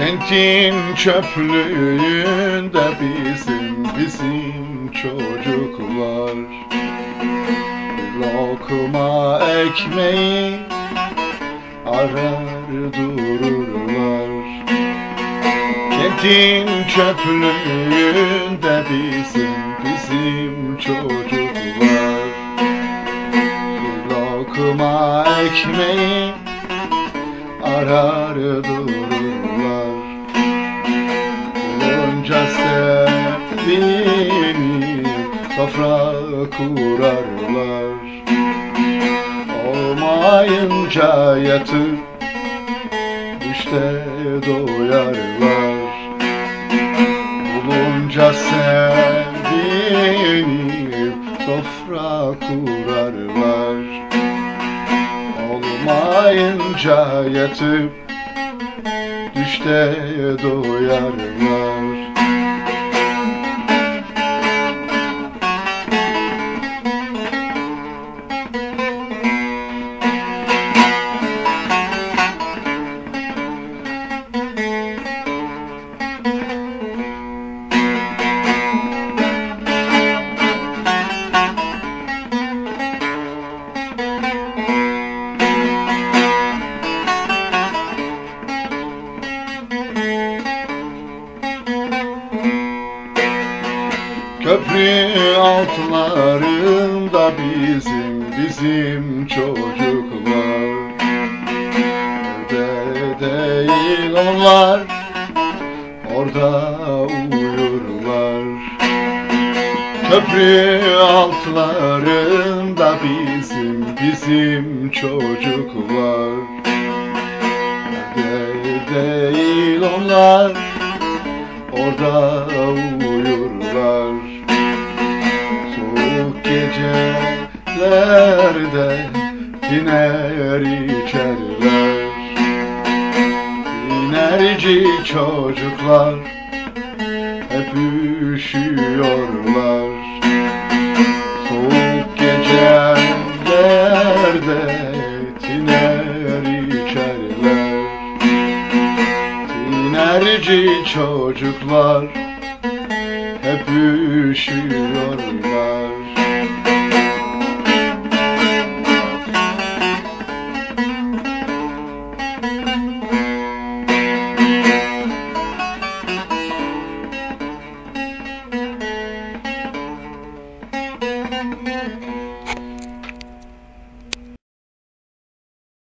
Kentin çöplüğünde bizim bizim çocuklar. Lokma ekmeği arar dururlar. Kentin çöplüğünde bizim bizim çocuklar. Lokma ekmeği arar dururlar. Bunca sevdiğini sofra kurarlar. Olmayınca yatıp düşte doyarlar. Bulunca sevdiğini sofra kurarlar Olmayınca yatıp düşte doyarlar Köprü altlarında bizim bizim çocuklar. Evde değil onlar orada uyurlar. Köprü altlarında bizim bizim çocuklar. Evde değil onlar orada uyurlar gecelerde diner içerler Dinerci çocuklar hep üşüyorlar. Soğuk gecelerde diner içerler Dinerci çocuklar hep üşüyorlar